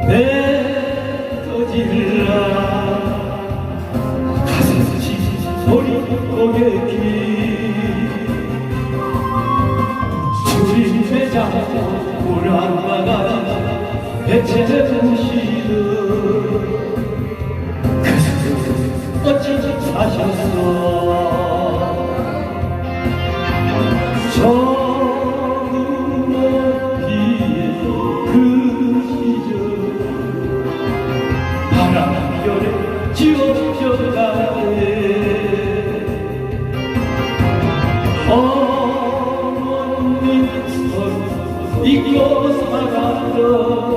울지마라 내 터질라. 가슴 치 소리 고객이 주림의 자고 불안마가 대체 그스 어찌 사셨어 바람결에 지워져가네. 어머님 손 잊고 살았던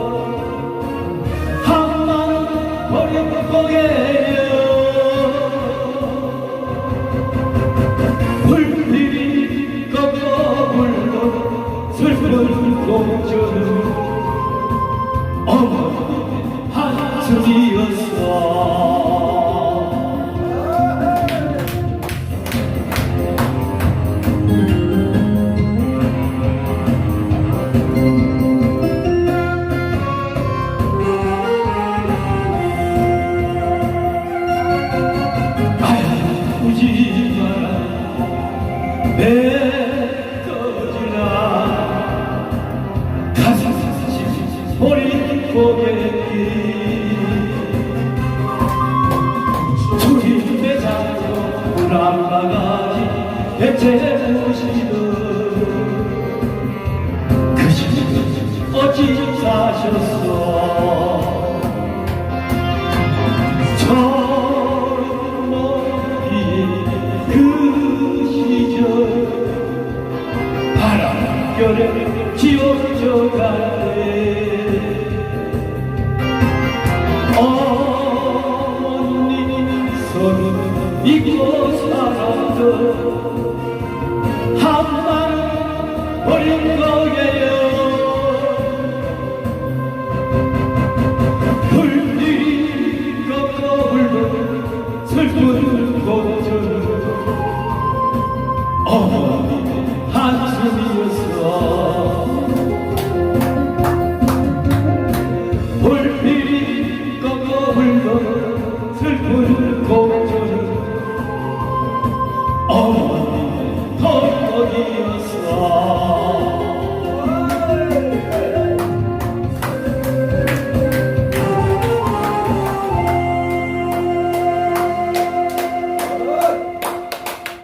거지라 가슴 버린 고객이 둘이 매장고 불안마가지 대체 무엇이든 그 시절 어찌 사셨어 바람결에 지워져 가네. 어머님 손 잊고 살았던 한방 버린 거예요